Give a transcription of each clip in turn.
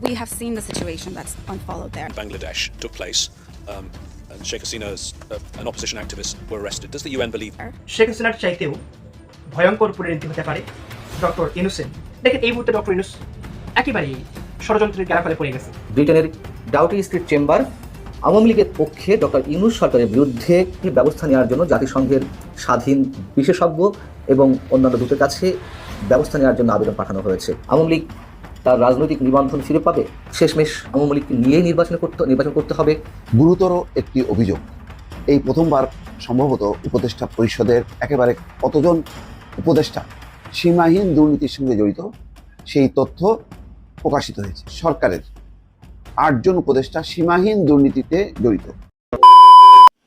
We have seen the situation that's unfollowed there. Bangladesh took place, um, and Sheikh Hasina's uh, an opposition activist were arrested. Does the UN believe Sheikh হাসিনার চাইতেও ভয়ঙ্কর পরিণতি হতে পারে doctor ইনুসেন দেখেন এই মুহূর্তে ডক্টর ইনুস একেবারেই ষড়যন্ত্রের গ্যারাফলে পড়ে গেছে ব্রিটেনের ডাউটি স্ট্রিট চেম্বার আওয়ামী লীগের পক্ষে ডক্টর ইউনুস সরকারের বিরুদ্ধে ব্যবস্থা নেওয়ার জন্য জাতিসংঘের স্বাধীন বিশেষজ্ঞ এবং অন্যান্য দূতের কাছে ব্যবস্থা নেওয়ার জন্য আবেদন পাঠানো হয়েছে আওয়ামী লীগ তার রাজনৈতিক নিবন্ধন ফিরে পাবে। শেষমেশ আওয়ামী লীগকে নিয়েই নির্বাচন করতে নির্বাচন করতে হবে। গুরুতর একটি অভিযোগ। এই প্রথমবার সম্ভবত উপদেষ্টা পরিষদের একেবারে কতজন উপদেষ্টা সীমাহীন দুর্নীতির সঙ্গে জড়িত সেই তথ্য প্রকাশিত হয়েছে। সরকারের আটজন উপদেষ্টা সীমাহীন দুর্নীতিতে জড়িত।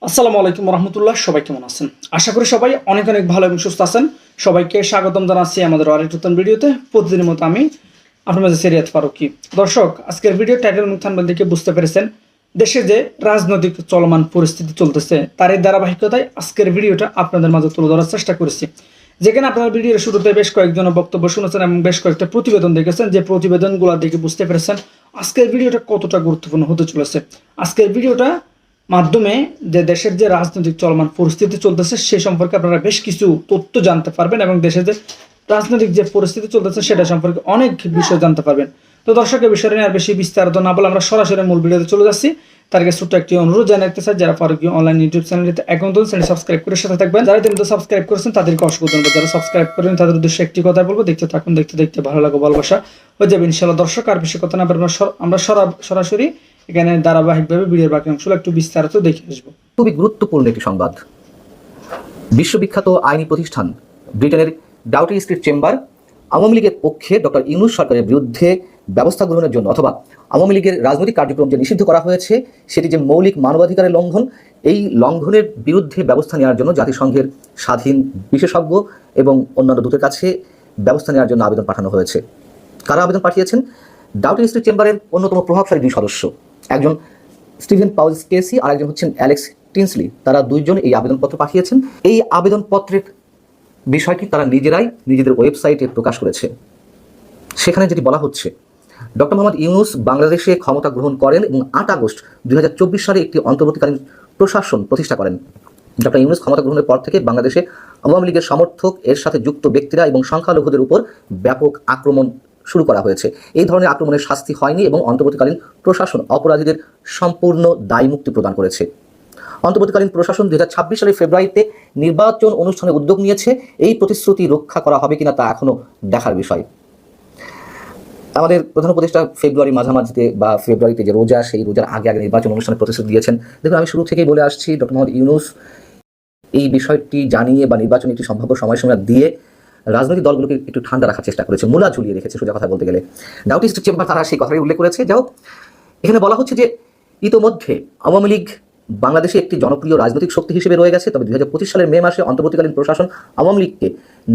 আসসালামু আলাইকুম রহমতুল্লাহ সবাই কেমন আছেন? আশা করি সবাই অনেক অনেক ভালো এবং সুস্থ আছেন। সবাইকে স্বাগতম জানাচ্ছি আমাদের আরেক নতুন ভিডিওতে। প্রতিদিনের মতো আমি আপনার মাঝে সেরিয়াত ফারুকি। দর্শক, আজকের ভিডিও টাইটেল মুখ থানবেল দেখে বুঝতে পেরেছেন, দেশে যে রাজনৈতিক চলমান পরিস্থিতি চলতেছে তার এই ধারাবাহিকতায় আজকের ভিডিওটা আপনাদের মাঝে তুলে ধরার চেষ্টা করেছি। যেখানে আপনারা ভিডিওর শুরুতে বেশ কয়েকজন বক্তব্য শুনেছেন এবং বেশ কয়েকটা প্রতিবেদন দেখেছেন, যে প্রতিবেদনগুলো দেখে বুঝতে পেরেছেন আজকের ভিডিওটা কতটা গুরুত্বপূর্ণ হতে চলেছে। আজকের ভিডিওটা মাধ্যমে যে দেশের যে রাজনৈতিক চলমান পরিস্থিতি চলতেছে, সে সম্পর্কে আপনারা বেশ কিছু তথ্য জানতে পারবেন এবং দেশের যে রাজনৈতিক যে পরিস্থিতি চলতেছে সেটা সম্পর্কে অনেক বিষয় জানতে পারবেন। তো দর্শকের বিষয়টা নিয়ে আর বেশি বিস্তারিত না বলে আমরা সরাসরি মূল ভিডিওতে চলে যাচ্ছি। তার আগে ছোট্ট একটি অনুরোধ জানাতে চাই, যারা ফারুকি অনলাইন ইউটিউব চ্যানেলটিতে তো চ্যানেল সাবস্ক্রাইব করে সাথে থাকবেন। যারা কিন্তু সাবস্ক্রাইব করেছেন, তাদেরকে অসংখ্য ধন্যবাদ। যারা সাবস্ক্রাইব করেন তাদের উদ্দেশ্যে একটি কথা বলব, দেখতে থাকুন, দেখতে দেখতে ভালো লাগো ভালোবাসা হয়ে যাবে ইনশাল্লাহ দর্শক, আর বেশি কথা না আমরা সর- আমরা সরা- সরাসরি এখানে ধারাবাহিকভাবে ভিডিওর বাকি অংশগুলো একটু বিস্তারিত দেখে আসব। খুবই গুরুত্বপূর্ণ একটি সংবাদ। বিশ্ববিখ্যাত আইনি প্রতিষ্ঠান ব্রিটেনের ডাউটি স্ট্রিট চেম্বার আওয়ামী লীগের পক্ষে ডক্টর ইউনুস সরকারের বিরুদ্ধে ব্যবস্থা গ্রহণের জন্য অথবা আওয়ামী লীগের রাজনৈতিক কার্যক্রম যে নিষিদ্ধ করা হয়েছে, সেটি যে মৌলিক মানবাধিকারের লঙ্ঘন, এই লঙ্ঘনের বিরুদ্ধে ব্যবস্থা নেওয়ার জন্য জাতিসংঘের স্বাধীন বিশেষজ্ঞ এবং অন্যান্য দূতের কাছে ব্যবস্থা নেওয়ার জন্য আবেদন পাঠানো হয়েছে। কারা আবেদন পাঠিয়েছেন? ডাউটি স্ট্রিট চেম্বারের অন্যতম প্রভাবশালী দুই সদস্য। একজন স্টিভেন পাউলস কেসি আর একজন হচ্ছেন অ্যালেক্স টিনসলি। তারা দুইজন এই আবেদনপত্র পাঠিয়েছেন। এই আবেদনপত্রের বিষয়টি তারা নিজেরাই নিজেদের ওয়েবসাইটে প্রকাশ করেছে। সেখানে যেটি বলা হচ্ছে, ডক্টর মোহাম্মদ ইউনুস বাংলাদেশে ক্ষমতা গ্রহণ করেন এবং আট আগস্ট দুই হাজার চব্বিশ সালে একটি অন্তর্বর্তীকালীন প্রশাসন প্রতিষ্ঠা করেন। ডক্টর ইউনুস ক্ষমতা গ্রহণের পর থেকে বাংলাদেশে আওয়ামী লীগের সমর্থক, এর সাথে যুক্ত ব্যক্তিরা এবং সংখ্যালঘুদের উপর ব্যাপক আক্রমণ শুরু করা হয়েছে। এই ধরনের আক্রমণের শাস্তি হয়নি এবং অন্তর্বর্তীকালীন প্রশাসন অপরাধীদের সম্পূর্ণ দায়মুক্তি প্রদান করেছে। অন্তর্বর্তীকালীন প্রশাসন দুই সালের ফেব্রুয়ারিতে নির্বাচন অনুষ্ঠানে উদ্যোগ নিয়েছে। এই প্রতিশ্রুতি রক্ষা করা হবে কিনা তা এখনও দেখার বিষয়। আমাদের প্রধান উপদেষ্টা ফেব্রুয়ারি মাঝামাঝিতে বা ফেব্রুয়ারিতে যে রোজা, সেই রোজার আগে আগে নির্বাচন অনুষ্ঠানে প্রতিশ্রুতি দিয়েছেন। দেখুন, আমি শুরু থেকেই বলে আসছি, ডক্টর মোহাম্মদ ইউনুস, এই বিষয়টি জানিয়ে বা নির্বাচনে একটি সম্ভাব্য সময়সীমা দিয়ে রাজনৈতিক দলগুলোকে একটু ঠান্ডা রাখার চেষ্টা করেছে, মূলা ঝুলিয়ে রেখেছে সোজা কথা বলতে গেলে। ডাউটি চেম্বার, তারা সেই কথাই উল্লেখ করেছে। যাও এখানে বলা হচ্ছে যে ইতোমধ্যে আওয়ামী লীগ বাংলাদেশে একটি জনপ্রিয় রাজনৈতিক শক্তি হিসেবে রয়ে গেছে, তবে দুই সালের মে মাসে অন্তর্বর্তীকালীন প্রশাসন আওয়ামী লীগকে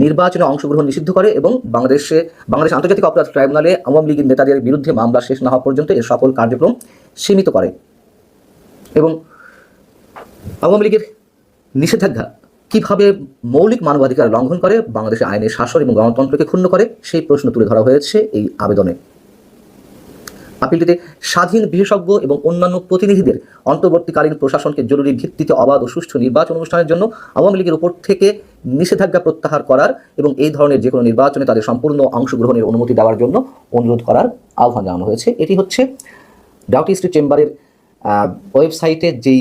নির্বাচনে অংশগ্রহণ নিষিদ্ধ করে এবং বাংলাদেশে, বাংলাদেশ আন্তর্জাতিক অপরাধ ট্রাইব্যুনালে আওয়ামী লীগের নেতাদের বিরুদ্ধে মামলা শেষ না হওয়া পর্যন্ত এর সকল কার্যক্রম সীমিত করে। এবং আওয়ামী লীগের নিষেধাজ্ঞা কীভাবে মৌলিক মানবাধিকার লঙ্ঘন করে বাংলাদেশের আইনের শাসন এবং গণতন্ত্রকে ক্ষুণ্ণ করে, সেই প্রশ্ন তুলে ধরা হয়েছে এই আবেদনে। আপিলটিতে স্বাধীন বিশেষজ্ঞ এবং অন্যান্য প্রতিনিধিদের অন্তর্বর্তীকালীন প্রশাসনকে জরুরি ভিত্তিতে অবাধ ও সুষ্ঠু নির্বাচন অনুষ্ঠানের জন্য আওয়ামী লীগের উপর থেকে নিষেধাজ্ঞা প্রত্যাহার করার এবং এই ধরনের যে কোনো নির্বাচনে তাদের সম্পূর্ণ অংশগ্রহণের অনুমতি দেওয়ার জন্য অনুরোধ করার আহ্বান জানানো হয়েছে। এটি হচ্ছে ডাউটি স্ট্রিট চেম্বারের ওয়েবসাইটে যেই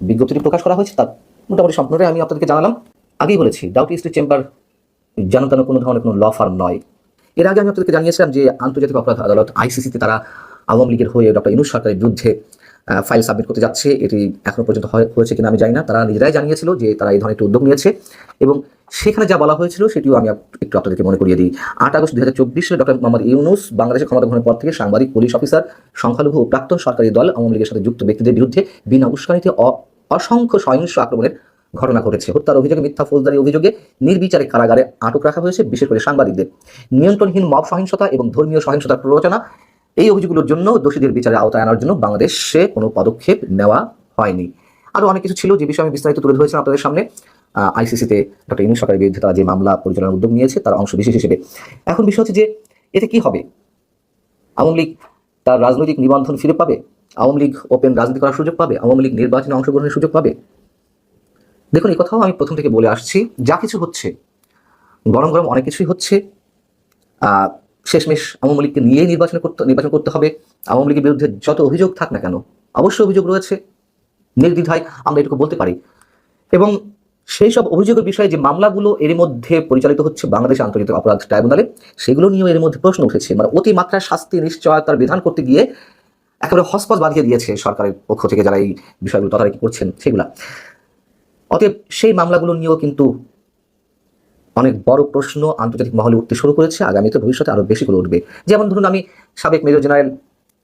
বিজ্ঞপ্তিটি প্রকাশ করা হয়েছে তার মোটামুটি সম্পূর্ণটাই আমি আপনাদেরকে জানালাম। আগেই বলেছি, ডাউটি স্ট্রিট চেম্বার তেন কোনো ধরনের কোনো ল ফার্ম নয়। এর আগে আমি আপনাদেরকে জানিয়েছিলাম যে আন্তর্জাতিক অপরাধ আদালত আইসিসিতে তারা আওয়ামী লীগের হয়ে ডক্টর ইনুস সরকারের বিরুদ্ধে ফাইল সাবমিট করতে যাচ্ছে। এটি এখনও পর্যন্ত হয়- হয়েছে কিনা আমি জানি না। তারা নিজেরাই জানিয়েছিল যে তারা এই ধরনের একটি উদ্যোগ নিয়েছে এবং সেখানে যা বলা হয়েছিল সেটিও আমি একটু আপনাদেরকে মনে করিয়ে দিই। আট আগস্ট দু হাজার চব্বিশ ডক্টর মোহাম্মদ ইউনুস বাংলাদেশের ক্ষমতা গ্রহণের পর থেকে সাংবাদিক, পুলিশ অফিসার, সংখ্যালঘু প্রাক্তন সরকারি দল আওয়ামী লীগের সাথে যুক্ত ব্যক্তিদের বিরুদ্ধে বিনা উস্কানিতে অসংখ্য সহিংস আক্রমণের ঘটনা ঘটেছে। হত্যার অভিযোগে, মিথ্যা ফৌজদারি অভিযোগে নির্বিচারে কারাগারে আটক রাখা হয়েছে, বিশেষ করে সাংবাদিকদের। নিয়ন্ত্রণহীন মব সহিংসতা এবং ধর্মীয় সহিংসতার প্ররোচনা এই অভিযোগগুলোর জন্য দোষীদের বিচারে আওতায় আনার জন্য বাংলাদেশে কোনো পদক্ষেপ নেওয়া হয়নি। আরও অনেক কিছু ছিল, যে বিষয়ে আমি বিস্তারিত তুলে ধরেছিলাম আপনাদের সামনে। আইসিসিতে ডক্টর ইউনুস সরকারের বিরুদ্ধে তারা যে মামলা পরিচালনার উদ্যোগ নিয়েছে, তার অংশ বিশেষ হিসেবে। এখন বিষয় হচ্ছে যে, এতে কি হবে? আওয়ামী লীগ তার রাজনৈতিক নিবন্ধন ফিরে পাবে? আওয়ামী লীগ ওপেন রাজনীতি করার সুযোগ পাবে? আওয়ামী লীগ নির্বাচনে অংশগ্রহণের সুযোগ পাবে? দেখুন, এই কথাও আমি প্রথম থেকে বলে আসছি। যা কিছু হচ্ছে, গরম গরম অনেক কিছুই হচ্ছে। শেষমেশ আওয়ামী লীগকে নিয়েই নির্বাচন করতে নির্বাচন করতে হবে। আওয়ামী লীগের বিরুদ্ধে যত অভিযোগ থাক না কেন, অবশ্যই অভিযোগ রয়েছে। নির্দ্বিধায় আমরা এটুকু বলতে পারি। এবং সেই সব অভিযোগের বিষয়ে যে মামলাগুলো এর মধ্যে পরিচালিত হচ্ছে বাংলাদেশ আন্তর্জাতিক অপরাধ ট্রাইব্যুনালে, সেগুলো নিয়েও এর মধ্যে প্রশ্ন উঠেছে। মানে অতিমাত্রায় শাস্তি, নিশ্চয়তার বিধান করতে গিয়ে একেবারে হসপস বাঁধিয়ে দিয়েছে সরকারের পক্ষ থেকে যারা এই বিষয়গুলো তদারকি করছেন, সেগুলা। অতএব সেই মামলাগুলো নিয়েও কিন্তু অনেক বড় প্রশ্ন আন্তর্জাতিক মহলে উঠতে শুরু করেছে। আগামীতে ভবিষ্যতে আরও বেশি করে উঠবে। যেমন ধরুন আমি সাবেক মেজর জেনারেল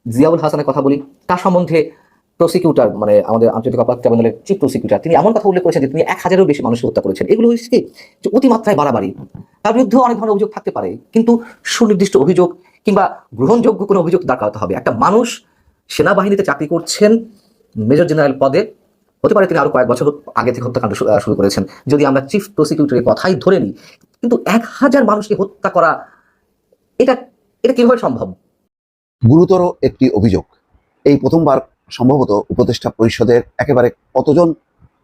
জিয়াউল হাসানের কথা বলি। তার সম্বন্ধে প্রসিকিউটর মানে আমাদের আন্তর্জাতিক অপরাধ ট্রাইব্যুনালের চিফ প্রসিকিউটর তিনি এমন কথা উল্লেখ করেছেন যে তিনি এক হাজারেরও বেশি মানুষকে হত্যা করেছেন। এগুলো হচ্ছে কি? যে অতিমাত্রায় বাড়াবাড়ি। তার বিরুদ্ধে অনেক ধরনের অভিযোগ থাকতে পারে। কিন্তু সুনির্দিষ্ট অভিযোগ কিংবা গ্রহণযোগ্য কোনো অভিযোগ দাঁড় করাতে হবে। একটা মানুষ সেনাবাহিনীতে চাকরি করছেন, মেজর জেনারেল পদে। হতে পারে তিনি আরও কয়েক বছর আগে থেকে হত্যাকাণ্ড শুরু করেছেন। যদি আমরা চিফ প্রসিকিউটরের কথাই ধরে নিই, কিন্তু এক হাজার মানুষকে হত্যা করা, এটা এটা কীভাবে সম্ভব? গুরুতর একটি অভিযোগ। এই প্রথমবার সম্ভবত উপদেষ্টা পরিষদের একেবারে কতজন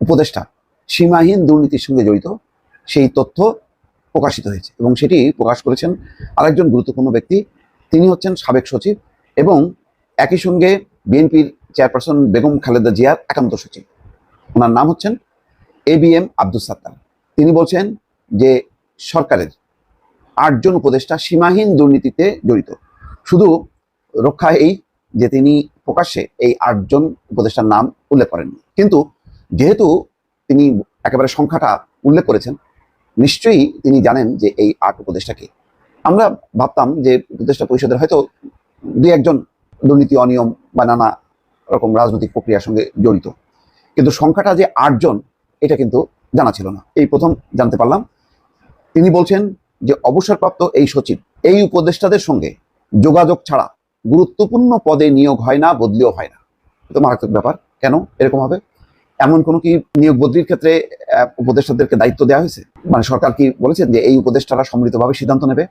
উপদেষ্টা সীমাহীন দুর্নীতির সঙ্গে জড়িত, সেই তথ্য প্রকাশিত হয়েছে এবং সেটি প্রকাশ করেছেন আরেকজন গুরুত্বপূর্ণ ব্যক্তি। তিনি হচ্ছেন সাবেক সচিব এবং একই সঙ্গে বিএনপির চেয়ারপারসন বেগম খালেদা জিয়ার একান্ত সচিব। ওনার নাম হচ্ছেন A B M Abdul Sattar. তিনি বলছেন যে সরকারের আটজন উপদেষ্টা সীমাহীন দুর্নীতিতে জড়িত। শুধু রক্ষা এই যে তিনি প্রকাশ্যে এই আটজন উপদেষ্টার নাম উল্লেখ করেননি। কিন্তু যেহেতু তিনি একেবারে সংখ্যাটা উল্লেখ করেছেন, নিশ্চয়ই তিনি জানেন যে এই আট উপদেষ্টাকে। আমরা ভাবতাম যে উপদেষ্টা পরিষদের হয়তো দুই একজন দুর্নীতি অনিয়ম বা নানা রকম রাজনৈতিক প্রক্রিয়ার সঙ্গে জড়িত। কিন্তু সংখ্যাটা যে আটজন, এটা কিন্তু জানা ছিল না। এই প্রথম জানতে পারলাম। তিনি বলছেন যে, অবসরপ্রাপ্ত এই সচিব, এই উপদেষ্টাদের সঙ্গে যোগাযোগ ছাড়া গুরুত্বপূর্ণ পদে নিয়োগ হয় না, বদলিও হয় না। তো মারাত্মক ব্যাপার। কেন এরকম হবে? এমন কোনো কি নিয়োগ বদলির ক্ষেত্রে উপদেষ্টাদেরকে দায়িত্ব দেওয়া হয়েছে? মানে সরকার কি বলেছেন যে, এই উপদেষ্টারা সম্মিলিতভাবে সিদ্ধান্ত নেবে?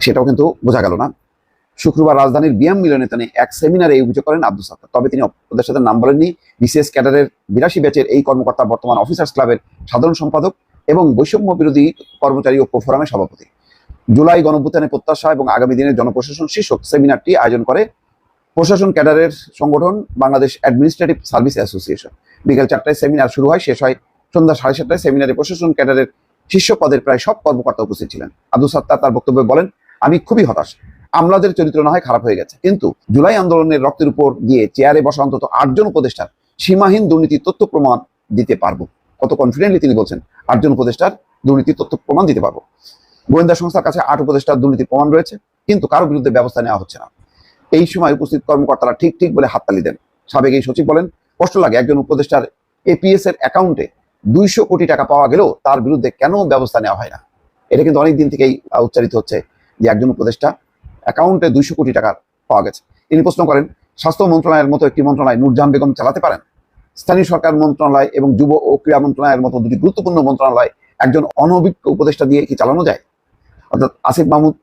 সেটাও কিন্তু বোঝা গেল না। শুক্রবার রাজধানীর বিএম মিলনায়তনে এক সেমিনারে এই অভিযোগ করেন আব্দুল সাত্তার। তবে তিনি উপদেষ্টাদের নাম বলেননি। বিসিএস ক্যাডারের বিরাশি ব্যাচের এই কর্মকর্তা বর্তমান অফিসার্স ক্লাবের সাধারণ সম্পাদক এবং বৈষম্য বিরোধী কর্মচারী ঐক্য ফোরামের সভাপতি। জুলাই গণভ্যুত্থানের প্রত্যাশা এবং আগামী দিনের জনপ্রশাসন শীর্ষক সেমিনারটি আয়োজন করে প্রশাসন ক্যাডারের সংগঠন বাংলাদেশ অ্যাডমিনিস্ট্রেটিভ সার্ভিস অ্যাসোসিয়েশন। বিকেল চারটায় সেমিনার শুরু হয়, শেষ হয় সন্ধ্যা সাড়ে সাতটায়। সেমিনারে প্রশাসন ক্যাডারের শীর্ষ পদের প্রায় সব কর্মকর্তা উপস্থিত ছিলেন। আব্দুল সাত্তার তার বক্তব্যে বলেন, আমি খুবই হতাশ। আমলাদের চরিত্র না হয় খারাপ হয়ে গেছে। কিন্তু জুলাই আন্দোলনের রক্তের উপর দিয়ে চেয়ারে বসা অন্তত আটজন উপদেষ্টার সীমাহীন দুর্নীতির তথ্য প্রমাণ দিতে পারব। কত কনফিডেন্টলি তিনি বলছেন, আটজন উপদেষ্টার দুর্নীতির তথ্য প্রমাণ দিতে পারব। গোয়েন্দা সংস্থার কাছে আট উপদেষ্টার দুর্নীতির প্রমাণ রয়েছে, কিন্তু কারও বিরুদ্ধে ব্যবস্থা নেওয়া হচ্ছে না। এই সময় উপস্থিত কর্মকর্তারা ঠিক ঠিক বলে হাততালি দেন। সাবেক এই সচিব বলেন, কষ্ট লাগে একজন উপদেষ্টার এপিএস এর অ্যাকাউন্টে দুইশো কোটি টাকা পাওয়া গেলেও তার বিরুদ্ধে কেন ব্যবস্থা নেওয়া হয় না? এটা কিন্তু অনেক দিন থেকেই উচ্চারিত হচ্ছে যে একজন উপদেষ্টা অ্যাকাউন্টে দুইশো কোটি টাকা পাওয়া গেছে। তিনি প্রশ্ন করেন, স্বাস্থ্য মন্ত্রণালয়ের মতো একটি মন্ত্রণালয় নূরজাহান বেগম চালাতে পারেন? স্থানীয় সরকার মন্ত্রণালয় এবং যুব ও ক্রীড়া মন্ত্রণালয়ের মতো দুটি গুরুত্বপূর্ণ মন্ত্রণালয় একজন অনভিজ্ঞ উপদেষ্টা দিয়ে কি চালানো যায়? অর্থাৎ আসিফ মাহমুদ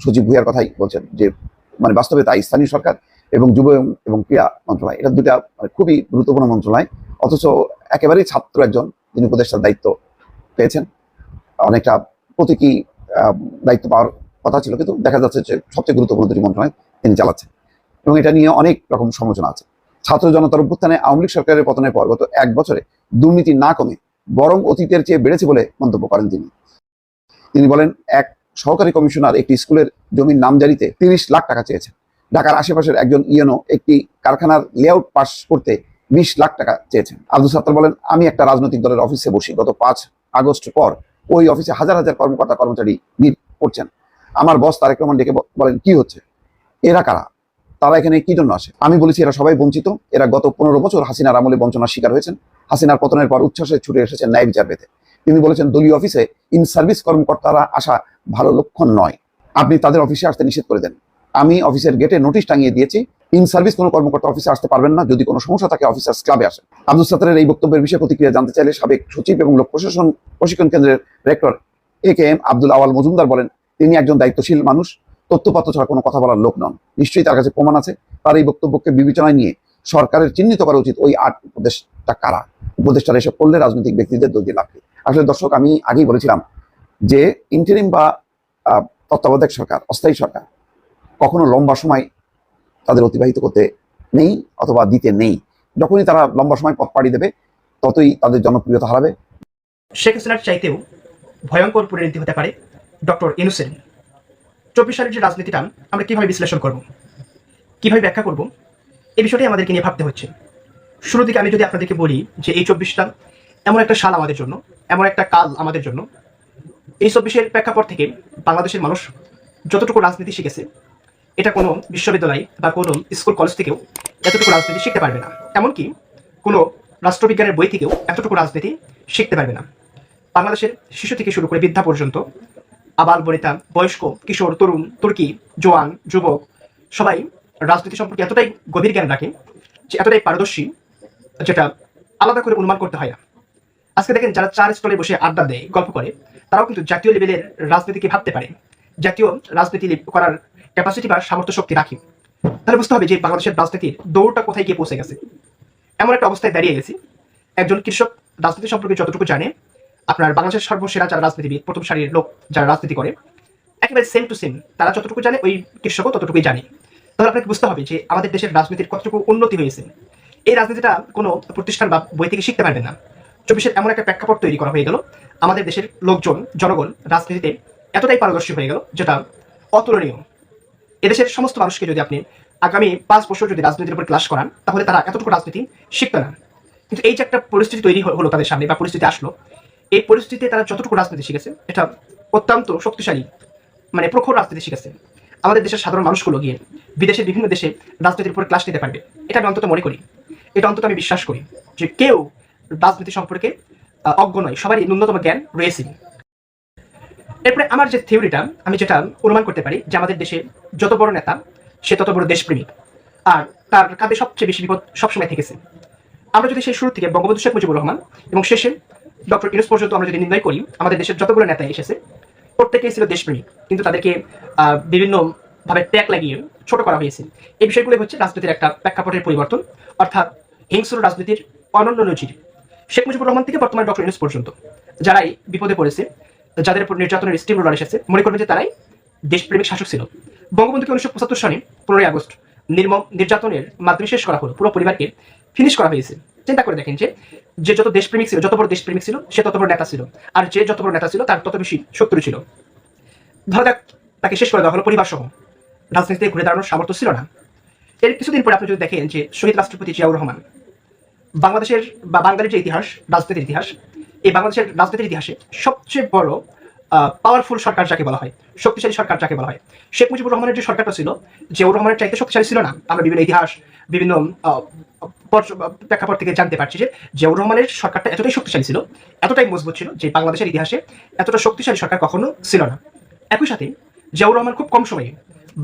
সচিব ভুইয়ার কথাই বলছেন যে মানে বাস্তবে তাই স্থানীয় সরকার এবং যুব এবং- ক্রীড়া মন্ত্রণালয়। এটা দুটা মানে খুবই গুরুত্বপূর্ণ মন্ত্রণালয়। অথচ একেবারেই ছাত্র একজন তিনি উপদেষ্টার দায়িত্ব পেয়েছেন। অনেকটা প্রতীকী দায়িত্ব পাওয়ার কথা ছিল, কিন্তু দেখা যাচ্ছে যে সবচেয়ে গুরুত্বপূর্ণ দুটি মন্ত্রণালয় তিনি চালাচ্ছেন। এবং এটা নিয়ে অনেক রকম সমালোচনা আছে। ছাত্র জনতার অভ্যুত্থানে আওয়ামী লীগ সরকারের পতনের পর গত এক বছরে দুর্নীতি না কমে, বরং অতীতের চেয়ে বেড়েছে বলে মন্তব্য করেন তিনি। তিনি বলেন, এক সহকারী কমিশনার একটি স্কুলের জমির নামজারিতে তিরিশ লাখ টাকা চেয়েছেন। ঢাকার আশেপাশের একজন ইয়েনো একটি কারখানার লেআউট পাস করতে বিশ লাখ টাকা চেয়েছেন। আব্দুল সাত্তার বলেন, আমি একটা রাজনৈতিক দলের অফিসে বসি। গত পাঁচ আগস্ট পর ওই অফিসে হাজার হাজার কর্মকর্তা কর্মচারী করছেন। আমার বস তারেক রহমান ডেকে বলেন, কি হচ্ছে? এরা কারা? তারা এখানে কি জন্য আসে? আমি বলেছি, এরা সবাই বঞ্চিত। এরা গত পনেরো বছর হাসিনার আমলে বঞ্চনার শিকার হয়েছেন। হাসিনার পতনের পর উচ্ছ্বাসে ছুটে এসেছেন ন্যায় বিচার পেতে তিনি বলেছেন, দলীয় অফিসে ইন সার্ভিস কর্মকর্তারা আসা ভালো লক্ষণ নয়। আপনি তাদের অফিসে আসতে নিষেধ করে দেন। আমি অফিসের গেটে নোটিশ টাঙিয়ে দিয়েছি। ইন সার্ভিস কোনো কর্মকর্তা অফিসে আসতে পারবেন না। যদি কোনো সমস্যা থাকে অফিসার্স ক্লাবে আসেন। আব্দুল সাত্তারের এই বক্তব্যের বিষয়ে প্রতিক্রিয়া জানতে চাইলে সাবেক সচিব এবং লোক প্রশাসন প্রশিক্ষণ কেন্দ্রের rector A K M Abdul Awal Majumdar বলেন তিনি একজন দায়িত্বশীল মানুষ, তথ্যপাত্র ছাড়া কোনো কথা বলার লোক নন। নিশ্চয়ই তার কাছে প্রমাণ আছে। তার এই বক্তব্যকে বিবেচনায় নিয়ে সরকারের চিহ্নিত করা উচিত ওই আট উপদেষ্টা কারা। উপদেষ্টারা এসব করলে রাজনৈতিক ব্যক্তিদের লাভ কি? আসলে দর্শক, আমি আগেই বলেছিলাম যে ইন্টারিম বা তত্ত্বাবধায়ক সরকার, অস্থায়ী সরকার কখনো লম্বা সময় তাদের অতিবাহিত করতে নেই অথবা দিতে নেই। যখনই তারা লম্বা সময় পথ পাড়ি দেবে, ততই তাদের জনপ্রিয়তা হারাবে। শেখ হাসিনার চাইতেও ভয়ঙ্কর পরিণতি হতে পারে। ডক্টর ইনুসেন চব্বিশ সালের যে রাজনীতিটা, আমরা কীভাবে বিশ্লেষণ করব? কীভাবে ব্যাখ্যা করব? এই বিষয়টাই আমাদেরকে নিয়ে ভাবতে হচ্ছে। শুরু দিকে আমি যদি আপনাদেরকে বলি যে এই চব্বিশটা এমন একটা সাল আমাদের জন্য, এমন একটা কাল আমাদের জন্য। এই চব্বিশের প্রেক্ষাপট থেকে বাংলাদেশের মানুষ যতটুকু রাজনীতি শিখেছে, এটা কোনো বিশ্ববিদ্যালয় বা কোনো স্কুল, কলেজ থেকেও এতটুকু রাজনীতি শিখতে পারবে না। এমনকি কোনো রাষ্ট্রবিজ্ঞানের বই থেকেও এতটুকু রাজনীতি শিখতে পারবে না। বাংলাদেশের শিশু থেকে শুরু করে বৃদ্ধা পর্যন্ত আবাল বনিতা বয়স্ক কিশোর, তরুণ, তুর্কি, জোয়ান, যুবক, সবাই রাজনীতি সম্পর্কে এতটাই গভীর জ্ঞান রাখে যে এতটাই পারদর্শী যেটা আলাদা করে অনুমান করতে হয় না। আজকে দেখেন যারা চার স্টলে বসে আড্ডা দেয়, গল্প করে, তারাও কিন্তু জাতীয় লেভেলের রাজনীতিকে ভাবতে পারে। জাতীয় রাজনীতি করার ক্যাপাসিটি বা সামর্থ্য শক্তি রাখি। তাহলে বুঝতে হবে যে বাংলাদেশের রাজনীতির দৌড়টা কোথায় গিয়ে পৌঁছে গেছে। এমন একটা অবস্থায় দাঁড়িয়ে গেছি। একজন কৃষক রাজনীতি সম্পর্কে যতটুকু জানে আপনার বাংলাদেশের সর্বসেরা যারা রাজনীতিবিদ, প্রথম সারির লোক যারা রাজনীতি করে, একেবারে সেম টু সেম তারা যতটুকু জানে ওই কৃষকও ততটুকুই জানে। তাহলে আপনাকে বুঝতে হবে যে আমাদের দেশের রাজনীতির কতটুকু উন্নতি হয়েছে। এই রাজনীতিটা কোনো প্রতিষ্ঠান বা বই থেকে শিখতে পারবে না। চব্বিশের এমন একটা প্রেক্ষাপট তৈরি করা হয়ে গেল। আমাদের দেশের লোকজন, জনগণ রাজনীতিতে এতটাই পারদর্শী হয়ে গেল, যেটা অতুলনীয়। এদেশের সমস্ত মানুষকে যদি আপনি আগামী পাঁচ বছর যদি রাজনীতির উপর ক্লাস করান, তাহলে তারা এতটুকু রাজনীতি শিখবে না। কিন্তু এই যে একটা পরিস্থিতি তৈরি হলো তাদের সামনে বা পরিস্থিতি আসলো এই পরিস্থিতিতে তারা যতটুকু রাজনীতি শিখেছে, এটা অত্যন্ত শক্তিশালী মানে প্রখর রাজনীতি শিখেছে। আমাদের দেশের সাধারণ মানুষগুলো গিয়ে বিদেশের বিভিন্ন দেশে রাজনীতির উপর ক্লাস নিতে পারবে। এটা আমি অন্তত মনে করি। এটা অন্তত আমি বিশ্বাস করি যে কেউ রাজনীতি সম্পর্কে অজ্ঞ নয়। সবারই ন্যূনতম জ্ঞান রয়েছে এরপরে আমার যে থিওরিটা, আমি যেটা অনুমান করতে পারি যে আমাদের দেশে যত বড় নেতা, সে তত বড় দেশপ্রেমিক। আর তার কাঁধে সবচেয়ে বেশি বিপদ সবসময় থেকেছে। আমরা যদি সেই শুরু থেকে বঙ্গবন্ধু শেখ মুজিবুর রহমান এবং শেষে ডক্টর ইউনুস পর্যন্ত আমরা যদি নির্ণয় করি, আমাদের দেশের যতগুলো নেতা এসেছে, প্রত্যেকেই ছিল দেশপ্রেমিক কিন্তু তাদেরকে বিভিন্ন ভাবে ট্যাগ লাগিয়ে ছোট করা হয়েছে। এই বিষয়গুলো হচ্ছে রাজনীতির একটা প্রেক্ষাপটের পরিবর্তন, অর্থাৎ হিংস্র রাজনীতির অনন্য নজির। শেখ মুজিবুর রহমান থেকে বর্তমানে ডক্টর ইউনুস পর্যন্ত, যারাই বিপদে পড়েছে, যাদের উপর নির্যাতনের স্টিম রোলার এসেছে, মনে করবেন যে তারাই দেশপ্রেমিক শাসক ছিল। বঙ্গবন্ধুকে উনিশশো পঁচাত্তর সনে পনেরোই আগস্ট নির্মম, নির্যাতনের মাধ্যমে শেষ করা হলো, পুরো পরিবারকে ফিনিশ করা হয়েছে। চিন্তা করে দেখেন যে যে যত দেশপ্রেমিক ছিল, যত বড় দেশপ্রেমিক ছিল, সে তত বড় নেতা ছিল। আর যে যত বড় নেতা ছিল, তার তত বেশি শত্রু ছিল। ধরা যাক, তাকে শেষ করে দেওয়া হলো পরিবার সহ। রাজনীতিতে ঘুরে দাঁড়ানোর সামর্থ্য ছিল না। এর কিছুদিন পরে আপনি যদি দেখেন যে, শহীদ রাষ্ট্রপতি জিয়াউর রহমান, বাংলাদেশের বা বাঙালির যে ইতিহাস, রাজনীতির ইতিহাস, এই বাংলাদেশের রাজনীতির ইতিহাসে সবচেয়ে বড় পাওয়ারফুল সরকার যাকে বলা হয় শক্তিশালী সরকার যাকে বলা হয়। শেখ মুজিবুর রহমানের যে সরকারটা ছিল জিয়াউর রহমানের চাইতে শক্তিশালী ছিল না, আমরা বিভিন্ন ইতিহাস, বিভিন্ন প্রেক্ষাপট থেকে জানতে পারছি যে জিয়াউর রহমানের সরকারটা এতটাই শক্তিশালী ছিল, এতটাই মজবুত ছিল যে বাংলাদেশের ইতিহাসে এতটা শক্তিশালী সরকার কখনো ছিল না। একই সাথে জিয়াউর রহমান খুব কম সময়ে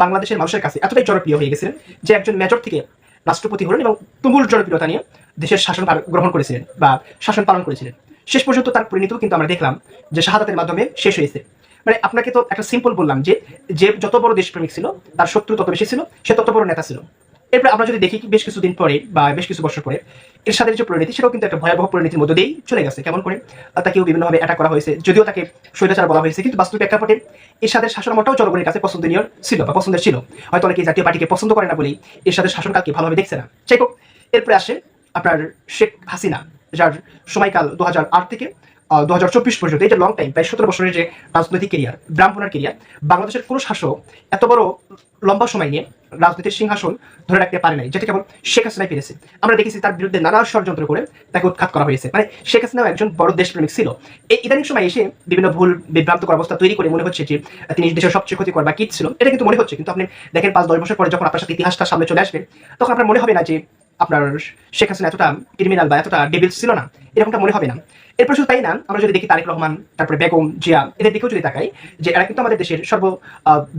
বাংলাদেশের মানুষের কাছে এতটাই জনপ্রিয় হয়ে গেছিলেন যে একজন মেজর থেকে রাষ্ট্রপতি হলেন এবং তুমুল জনপ্রিয়তা নিয়ে দেশের শাসন গ্রহণ করেছিলেন বা শাসন পালন করেছিলেন। শেষ পর্যন্ত তার পরিণতিও কিন্তু আমরা দেখলাম যে শাহাদাতের মাধ্যমে শেষ হয়েছে। মানে আপনাকে তো একটা সিম্পল বললাম যে যে যত বড় দেশপ্রেমিক ছিল, তার শত্রু তত বেশি ছিল, সে তত বড় নেতা ছিল। এরপর আমরা যদি দেখি বেশ কিছুদিন পরে বা বেশ কিছু বছর পরে, এরশাদের যে পরিণতি, সেটাও কিন্তু একটা ভয়াবহ পরিণতির মধ্যে দিয়েই চলে গেছে। কেমন করে? তাকেও বিভিন্নভাবে অ্যাটাক করা হয়েছে। যদিও তাকে স্বৈরাচার বলা হয়েছে, কিন্তু বাস্তবিক প্রেক্ষাপটে এরশাদের শাসনামলটাও জনগণের কাছে পছন্দনীয় ছিল বা পছন্দের ছিল। হয়তো অনেকে জাতীয় পার্টিকে পছন্দ করে না বলেই এরশাদের শাসনকালকে ভালোভাবে দেখছে না। যাই হোক, এরপরে আসে আপনার শেখ হাসিনা, যার সময়কাল দু থেকে দু হাজার চব্বিশ পর্যন্ত এটা লং টাইম প্রায় সতেরো বছরের যে রাজনৈতিক কেরিয়ার ব্রাহ্মণার কেরিয়ার বাংলাদেশের কোনো শাসক এত বড় লম্বা সময় নিয়ে রাজনীতির সিংহাসন ধরে রাখতে পারে নাই, যেটা কেবল শেখ পেরেছে। আমরা দেখেছি তার বিরুদ্ধে নানা ষড়যন্ত্র করে তাকে উৎখাত করা হয়েছে। মানে শেখ হাসিনাও একজন বড় দেশপ্রেমিক ছিল। এই ইদানিং সময় এসে বিভিন্ন ভুল বিভ্রান্তকর অবস্থা তৈরি করে মনে হচ্ছে যে তিনি দেশের সবচেয়ে ক্ষতিকর বা কিট ছিল এটা কিন্তু মনে হচ্ছে, কিন্তু আপনি দেখেন পাঁচ, দশ বছর পরে যখন আপনার সাথে ইতিহাসটা সামনে চলে আসবে, তখন আপনার মনে হবে না যে আপনার শেখ হাসিনা এতটা ক্রিমিনাল বা এতটা ডেবিল ছিল না, এরকমটা মনে হবে না। এরপর শুধু তাই না, আমরা যদি দেখি তারেক রহমান, তারপরে বেগম জিয়া, এদের দিকেও যদি তাকাই, যে এরা কিন্তু আমাদের দেশের সর্ব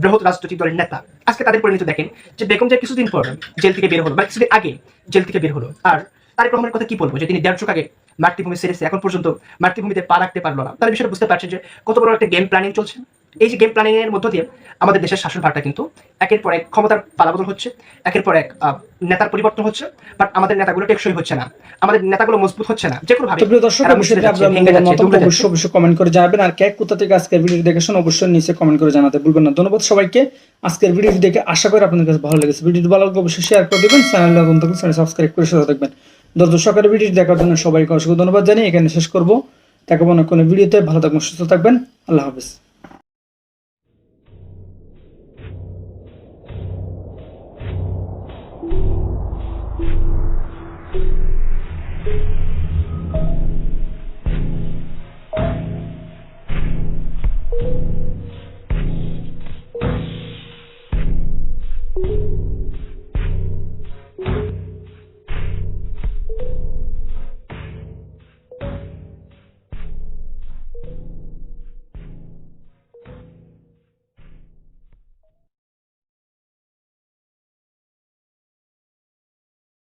বৃহৎ রাজনৈতিক দলের নেতা। আজকে তাদের পরিণতি দেখেন যে বেগম জিয়া কিছুদিন পর জেল থেকে বের হলো, বা কিছুদিন আগে জেল থেকে বের হলো। আর তারেক রহমানের কথা কি বলব, যে তিনি দেড় যুগ আগে মাতৃভূমি সেরেছে এখন পর্যন্ত মাতৃভূমিতে পা রাখতে পারল না। তার বিষয়টা বুঝতে পারছেন যে কত বড় একটা গেম প্ল্যানিং চলছে। এই যে গেম প্ল্যানিং এর মধ্য দিয়ে আমাদের দেশের শাসনভারটা কিন্তু একের পর এক ক্ষমতার পালাবদল হচ্ছে একের পর এক নেতার পরিবর্তন হচ্ছে বাট আমাদের নেতাগুলো টেকসই হচ্ছে না। আমাদের নেতাগুলো মজবুত হচ্ছে না যে কোনো ভাবে প্রিয় দর্শক অবশ্যই অবশ্যই অবশ্যই কমেন্ট করে জানাবেন আর কে কোথা থেকে আজকের ভিডিও দেখেছেন অবশ্যই নিচে কমেন্ট করে জানাতে ভুলবেন না। ধন্যবাদ সবাইকে। আজকের ভিডিওটি দেখে আশা করি আপনাদের কাছে ভালো লেগেছে। ভিডিওটি ভালো লাগলে অবশ্যই শেয়ার করে দেবেন চ্যানেল নতুন থাকলে চ্যানেল সাবস্ক্রাইব করে সাথে দেখবেন দর্শকের ভিডিওটি দেখার জন্য সবাইকে অসংখ্য ধন্যবাদ জানিয়ে এখানে শেষ করব। দেখাবো না কোনো ভিডিওতে ভালো থাকবেন সুস্থ থাকবেন। আল্লাহ হাফিজ।